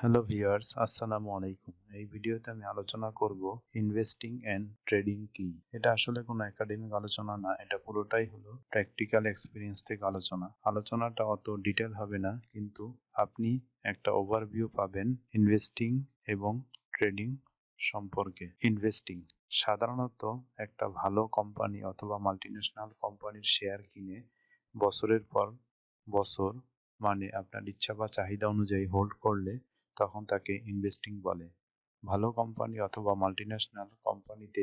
Hello viewers, আসসালামু আলাইকুম। এই ভিডিওতে আমি আলোচনা করব ইনভেস্টিং অ্যান্ড ট্রেডিং কি। এটা আসলে কোনো একাডেমিক আলোচনা না, এটা পুরোটাই হলো প্র্যাকটিক্যাল এক্সপিরিয়েন্স থেকে আলোচনা। আলোচনাটা অত ডিটেল হবে না, কিন্তু আপনি একটা ওভারভিউ পাবেন ইনভেস্টিং এবং ট্রেডিং সম্পর্কে। ইনভেস্টিং সাধারণত একটা ভালো কোম্পানি অথবা মাল্টিন্যাশনাল কোম্পানির শেয়ার কিনে বছরের পর বছর মানে আপনার ইচ্ছা বা চাহিদা অনুযায়ী হোল্ড করলে তখন তাকে ইনভেস্টিং বলে। ভালো কোম্পানি অথবা মাল্টিন্যাশনাল কোম্পানিতে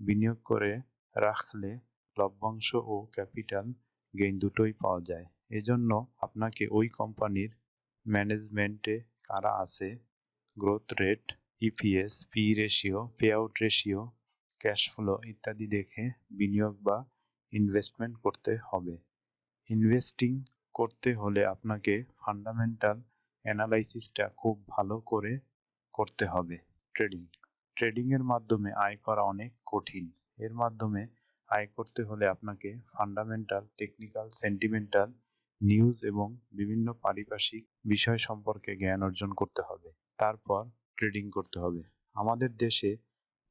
বিনিয়োগ করে রাখলে লভ্যাংশ ও ক্যাপিটাল গেইন দুটোই পাওয়া যায়। এজন্য আপনাকে ওই কোম্পানির ম্যানেজমেন্টে কারা আছে? Growth rate EPS P ratio payout ratio cash flow ইত্যাদি দেখে বিনিয়োগ বা ইনভেস্টমেন্ট করতে হবে। ইনভেস্টিং করতে হলে আপনাকে ফান্ডামেন্টাল অ্যানালাইসিসটা খুব ভালো করে করতে হবে। ট্রেডিং ট্রেডিংয়ের মাধ্যমে আয় করা অনেক কঠিন। এর মাধ্যমে আয় করতে হলে আপনাকে ফান্ডামেন্টাল টেকনিক্যাল সেন্টিমেন্টাল নিউজ এবং বিভিন্ন পারিপার্শ্বিক বিষয় সম্পর্কে জ্ঞান অর্জন করতে হবে। তারপর ট্রেডিং করতে হবে। আমাদের দেশে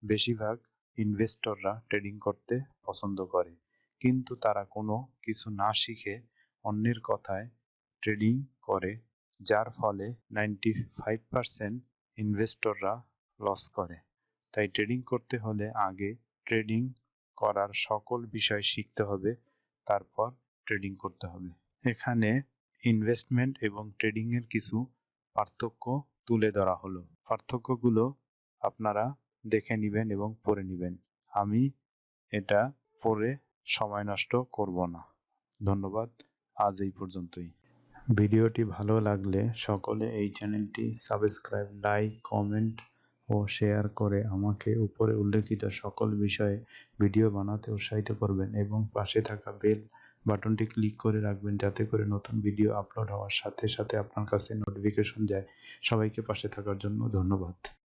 বেশিরভাগ ইনভেস্টররা ট্রেডিং করতে পছন্দ করে। কিন্তু তারা কোনো কিছু না শিখে অন্যের কথায় ট্রেডিং করে যার ফলে নাইনটি ফাইভ পারসেন্ট ইনভেস্টররা লস করে। তাই ট্রেডিং করতে হলে আগে ট্রেডিং করার সকল বিষয় শিখতে হবে, তারপর ট্রেডিং করতে হবে। এখানে ইনভেস্টমেন্ট এবং ট্রেডিংয়ের কিছু পার্থক্য তুলে ধরা হলো। পার্থক্যগুলো আপনারা দেখে নেবেন এবং পড়ে নেবেন। আমি এটা পড়ে সময় নষ্ট করব না। ধন্যবাদ। আজ এই পর্যন্তই। ভিডিওটি ভালো লাগলে সকলে এই চ্যানেলটি সাবস্ক্রাইব, লাইক, কমেন্ট ও শেয়ার করে আমাকে উপরে উল্লেখিত সকল বিষয়ে ভিডিও বানাতে উৎসাহিত করবেন এবং পাশে থাকা বেল বাটনটি ক্লিক করে রাখবেন যাতে করে নতুন ভিডিও আপলোড হওয়ার সাথে সাথে আপনার কাছে নোটিফিকেশন যায়। সবাইকে পাশে থাকার জন্য ধন্যবাদ।